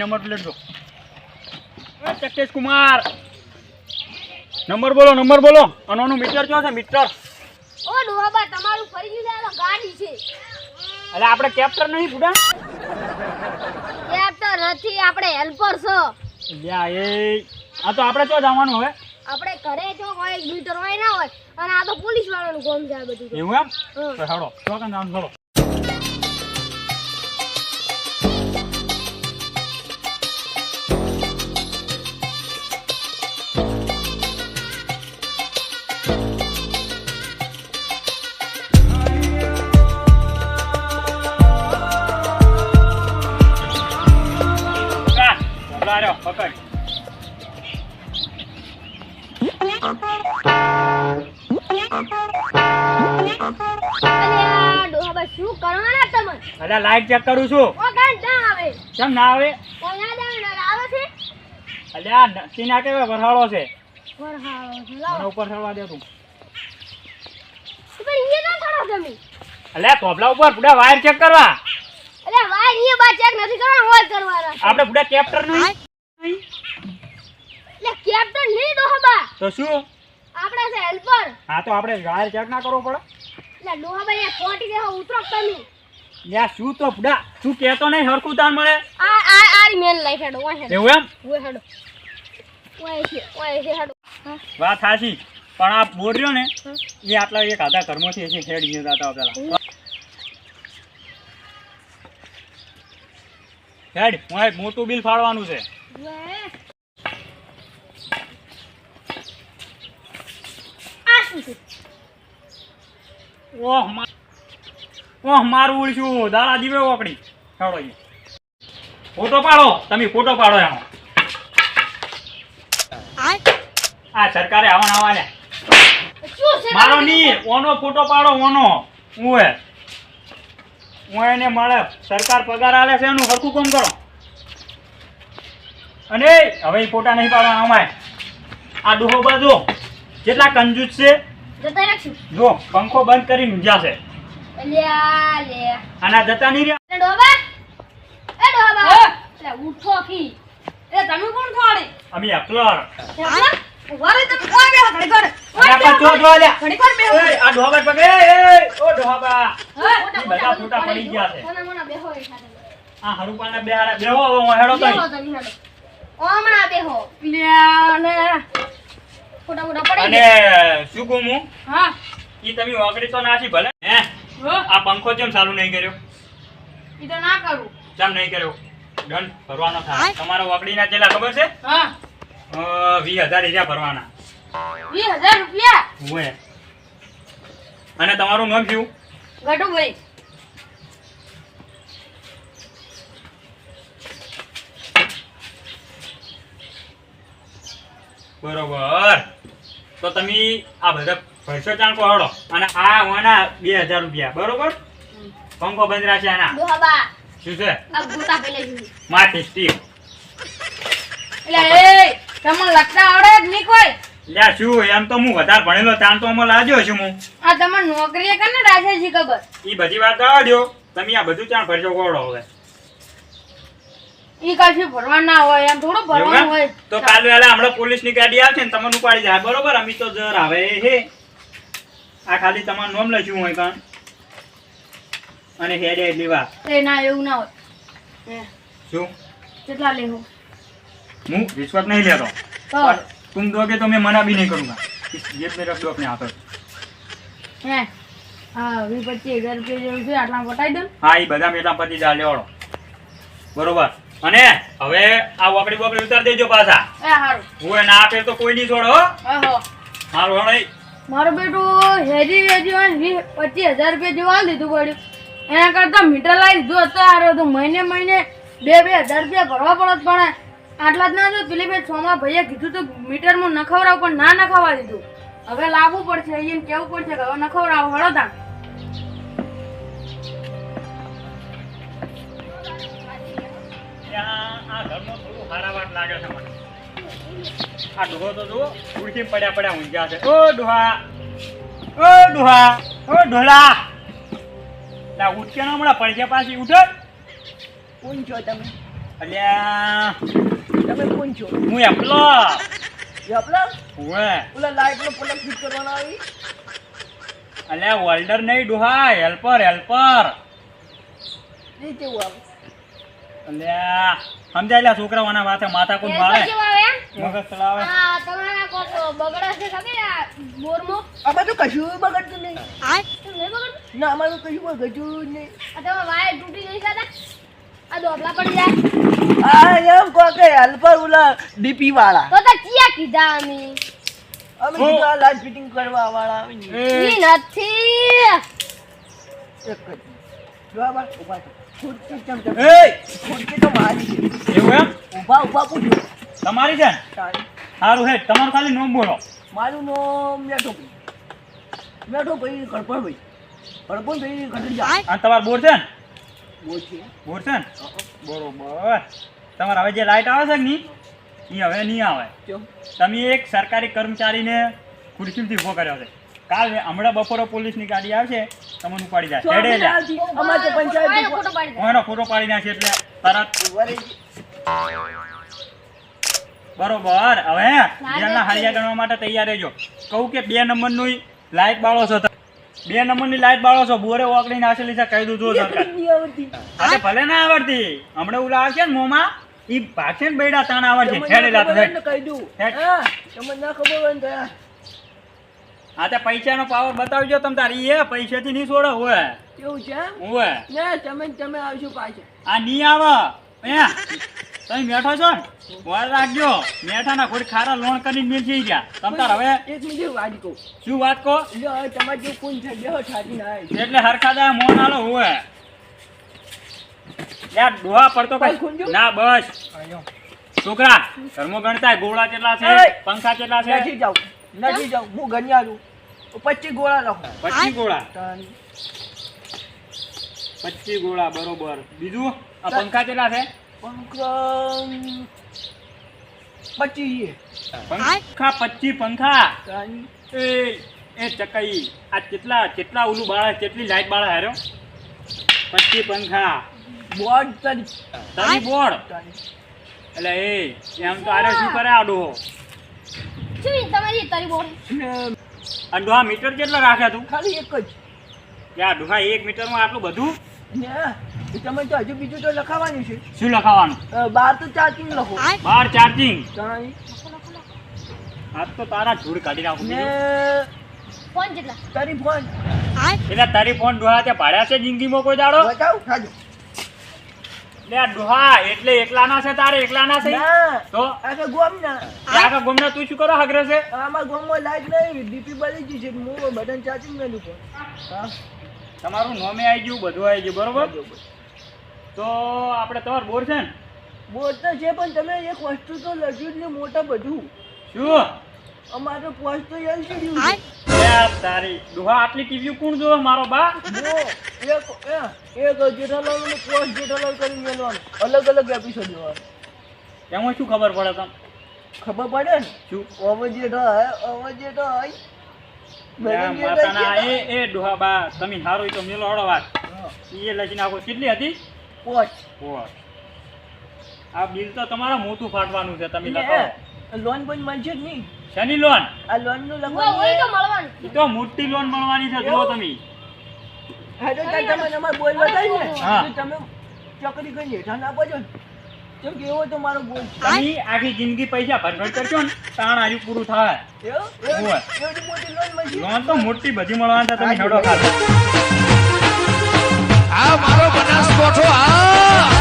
Number plate જો Chakesh Kumar. Number બોલો number બોલો. અને મીટર શું છે મીટર. ઓ ડોહાબા તમારું ફરી ગયું આ ગાડી છે. એટલે આપણે કેપ્ટર નહીં ફૂડા કેપ્ટર નથી આપણે હેલ્પર છો. લ્યા એ. આ તો આપણે ક્યાં જવાનું હવે? આપણે ઘરે જો હોય મીટર હોય ના હોય અને આ તો પોલીસ વાળાનું કામ છે આ બધું એવું એમ. તો હેડો ચોકન જવાનું હેડો. પકડ. પકડ અલા લાઈટ ચેક કરું છું. ઓ કાંઈ ના આવે. કેમ ના આવે? ઓ યાદ આવે છે? અલ્યા નક્કી ના કહેવાય વરહાળો છે? વરહાળો છે મને ઉપર ચડવા દે તું. પણ અહીંયા ના ચડો તમે. અલ્યા તોબલા ઉપર પૂરા વાયર ચેક કરવા. અલ્યા વાય અહીંયા બા ચેક નથી કરવા હોય કરવાના. આપણે પૂરા કેપ્ટર નહીં? એટલે કેપ્ટન નહીં હબા તો શું? આપણે છે હેલ્પર હા તો આપણે વાયર ચેક ના કરવો પડે. એટલે ડોહાબા એ ખોટી દેહો ઉતરો તમે? યા શું તો ફડા શું કહેતો નહીં હરખું તાન મળે. આ આ આરી મેન લાઈફ હેડો ઓય હેડો. એવું એમ? ઓય હેડો. ઓય છે ઓય છે હેડો. વાત સાચી પણ આ બોલ રહ્યો ને એ આટલા એક આધા કર્મોથી એસી હેડ ગયા હતા પેલા હેડ હું મોટું બિલ ફાળવાનું છે આ શું છે ઓહ ઓહ, મારું ઉડશું. દાડા દીવે ઓકડી હેડો ફોટો પાડો. તમે ફોટો પાડો એનો આ સરકારે આવવાના આવવા મારો ની ઓનો ફોટો પાડો, ઓનો. હું એ. હું એને મળે સરકાર પગાર આલે છે એનું હરખું કામ કરો. અને હવે ફોટા નહીં પાડવાના અમાય આ ડોહો બાજુ. કેટલા કંજૂસ છે? જો પંખો બંધ કરી ઊંઝા છે અલ્યા. અને જતા નહીં રહ્યા? ડોબા. એ ડોબા. એટલે ઉઠો કી એ તમે કોણ થોડે અમે અપલર વારે તો કોઈ બે ઘડી કર આ પાછો જો ઘડી કર બે એય, આ ડોહાબા પકડે એય, ઓ ડોહાબા ઈ બધા ફોટા પડી ગયા છે. મને મને બેહો એ સાથે. આ હરુપાના બે હારા બેહો હવે હું હેડો તઈ. તમે હેડો. બેહો. લ્યા ને ફોટા ફોટા પડી અને શું કહું હું? હા. ઈ તમે વાગડી તો નાસી ભલે. હે? આ પંખો કેમ ચાલુ નહીં કર્યો? ઈ તો ના કરું. કેમ નહીં કર્યો. દંડ ભરવાનો થાય. તમારા વાકડીના કેટલા ખબર છે? હા. વીસ હજાર રૂપિયા ભરવાના. વીસ હજાર રૂપિયા? હોય અને તમારું નામ શું? ગટુભાઈ બરોબર. તો તમે આ બધા ભરસો ચાણ હડો અને આ વાના બે હજાર રૂપિયા. બરોબર? પંખો બંધ રાખશે આના શું છે? માથી તમને લખતા આવડે જ નહીં કોઈ? લ્યા શું? એમ તો હું વધારે ભણેલો ત્યાં તો અમે લાજ્યો છું હું? આ તમને નોકરીએ કને રાખે છે ખબર? એ બધી વાત આવવા તમે આ બધું ત્યાં ભરજો કોડો હવે. ઈ કાશી ભરવા ના હોય એમ થોડું ભરવાનું હોય. તો કાલે વેલા હમણાં પોલીસની ગાડી આવશે ને તમને ઉપાડી જાય. બરોબર? અમી તો જર આવે હે. આ ખાલી તમારું નામ લખ્યું હોય કાન અને હેડે એટલી વાત. એ ના એવું ના હોય. શું? કેટલા લેવું? હું રિશ્વત નહીં લેતો. તું દોગે તો મેં મના બી નહીં કરું. જે મેરા ડોક ને આપે હે. હા વી પચીસ હજાર રૂપિયા જેવું છે આટલા પટાઈ દઉં. હા એ બધા મેટલા પચીસ હજાર લેવાડો બરોબર? અને હવે આ વકડી બકડી ઉતાર દેજો પાછા. એ હારું. હું એને આપે તો કોઈ નહીં છોડો હો. ઓહો મારું હણો મારું બેટું હેજી વેજી હોય પચીસ હજાર રૂપિયા જેવું આલી દીધું પડ્યું. એના કરતા મીટર લાવી દીધું તો હારો તો મહિને મહિને બે બે હજાર રૂપિયા ભરવા પડત પણ આટલા જ ના જો પેલી બે છોમાં ભાઈએ કીધું તો મીટરમાં નખવડાવ પણ ના નખાવા દીધું. હવે લાવવું પડશે અહીંયા કેવું પડશે કે હવે ન હળો ત્યાં હારા લાગે છે મને. આ ડોહો તો જુઓ ઉડકી પડ્યા પડ્યા ઊંઘ્યા છે. ઓ ડોહા ઓ ડોહા ઓ ઢોલા ના ઉઠકે ના હમણાં પડજે પાછી ઉઠે. કોણ છો તમે. અલ્યા. તમે કોણ છો હું એપલો. એ આપણા ઓવે ઓલા લાઈટ નો પલક ફિટ કરવાનો આવી? અલ્યા હોલ્ડર નહીં ડોહા હેલ્પર હેલ્પર. એ કેવું આવે અલ્યા. સમજાય લ્યા છોકરાઓના વાતે માથા કોઈ મારે મગજ ચલાવે તમારા કોક બગડા છે ખબર આ બોરમાં? આમાં તો કશું બગડતું નહીં. કેમ ના અમારું કશું બગડતું નહીં. આ તમારા વાયર તૂટી નહીં જતા? આ દોબલા પડી જાય. આ એમ કહો કે હલપર ઓલા ડીપી વાળા. તો તો ચિયા કીધા અમે. અમે કીધું લાઈટ ફિટિંગ કરવા વાળા નથી. એક જ. જો આ બાર ઊભા છો ખુરશી ચમ ચમ. એ, ખુરશી તો મારી એવું એમ? ઊભા ઊભા પૂછ્યું તમારી છે ને? સારું હે તમારું ખાલી નોમ બોલો. મારું નોમ મેઠો ભાઈ. મેઠો ભાઈ ગણપણ ભાઈ. ગણપણ ભાઈ ગણપણ અને તમારું બોર છે ને? છે. બોર છે ને? બરોબર. તમારે હવે જે લાઈટ આવે છે નહીં એ હવે નહીં આવે. તમે એક સરકારી કર્મચારીને ખુરશીમાંથી ઊભો કર્યો છે. કાલ હમણાં બપોરે પોલીસની ગાડી આવશે તમને ઉપાડી જાય હેડે જા. અમારે તો પંચાયત વાયર ફોટો પાડી દે એનો ફોટો પાડી નાખી એટલે તરત. બરોબર હવે જેલના હાલિયા ગણવા માટે તૈયાર રહેજો. કહું કે બે નંબરનું લાઈટ બાળો છો. બે નંબરની લાઈટ બાળો છો. બોરે ઓકડી નાખેલી છે કહી દીધું સરકાર. અરે ભલે ના આવડતી. હમણાં ઉલા આવશે ને મોમાં ઈ ભાગશે ને બેડા તાણ આવડશે. ખેડેલા. ને કહી દઉં. તમને ના ખબર હોય ને આ તે પૈસાનો પાવર બતાવજો તમ તારી એ પૈસાથી નહીં છોડો હોય કેવું છે હોય ને તમે તમે આવજો પાછા. આ નહીં આવે. એ તમે બેઠો છો ને? વાર રાખજો. મેઠાના ખોડ ખારા લોન કરીને મેળવી ગયા. તમ તાર હવે એક મિનિટ વાત કહું. શું વાત કહો? લ્યો હવે તમારે જે કોણ છે બેહો છાતી ના એટલે હરખાદા મોન આલો હોય યાર ડોહા પડતો કઈ? ના બસ. છોકરા ઘરમાં ગણતા ગોળા કેટલા છે? પંખા કેટલા છે? જાઉં નથી જાઉં હું ઘણી છું પચીસ ગોળા લખો પચીસ ગોળા? પચીસ ગોળા બરોબર. બીજું? આ પંખા કેટલા છે? પંખા પચીસ પંખા પચીસ પંખા? એ એ ચકઈ. આ કેટલા કેટલા ઓલું બાળા કેટલી લાઈટ બાળા હાર્યો પચીસ પંખા. બોર્ડ તારી. બોર્ડ? એટલે એ એમ તો આરે શું કરે આ ઈ તમારી તારી બોલ ને આ મીટર કેટલા રાખ્યા તું? ખાલી એક જ. કે આ ડોહા એક મીટરમાં આટલું બધું? ને તમે તો હજુ બીજું તો લખાવાનું છે. શું લખાવાનું બાર તો ચાર્જિંગ લખો. બાર ચાર્જિંગ. આજ તો તારા ધૂળ કાઢી નાખું ને ફોન કેટલા તારી ફોન. એટલે તારી ફોન ડોહા ત્યાં ભાડ્યા છે જિંદગીમાં કોઈ દાડો? બતાવ ખાજો. લે ડોહા એટલે એકલાના છે તારે એકલાના છે? ના તો? આખા ગોમ ના એ ગોમ ગોમના તું શું કરો હગરે છે? આમાં ગોમમાં લાઈટ નહીં ડીપી બળી ગઈ છે હું બટન ચાર્જિંગ મેલું પણ હા. તમારું નોમે આવી ગયું બધું આવી ગયું બરોબર? તો આપણે તમારું બોર છે ને? બોર તો છે પણ તમે એક વસ્તુ તો લખ્યું જ ને મોટા બધું. શું? અમારું પોસ્ટ તો એલસીડી છે લે તારી ડોહા આટલી ટીવી કોણ જોવે મારો બા એક એ, જેઠાલાલ ને પોસ્ટ જેઠાલાલ કરીને મેલવાનું? અલગ અલગ એપિસોડ જોવાનું એમાં શું ખબર પડે તમ? ખબર પડે ને? શું? ઓવો જેઠો હે ઓવો જેઠો હય લે આ મેં માતાના જેઠો એ એ ડોહા બા તમે હારું તો મેલો હળો વાત. એ લખી નાખો. કેટલી હતી? પોચ. પોચ. આ બિલ તો તમારા મોટું ફાટવાનું છે તમે લોન પણ મળશે જ નહીં. શની લોન? આ લોનનું લખવાનું તો મળવાનું. તો મોટી લોન મળવાની છે જો તમે. હા તો તમે અમાર બોલ બતાવી ને. તમે ચોકડી કરીને હેઠા ના છો કેમ કે એવો તો મારો બોલ તમે આખી જિંદગી પૈસા ભરભર કરશો ને તાણ આજુ પૂરું થાય. એવું? મોટી લોન મળી લોન તો મોટી બધી મળવાની છે તમે હેડો ખાતા આ મારો બનાસકોઠો આ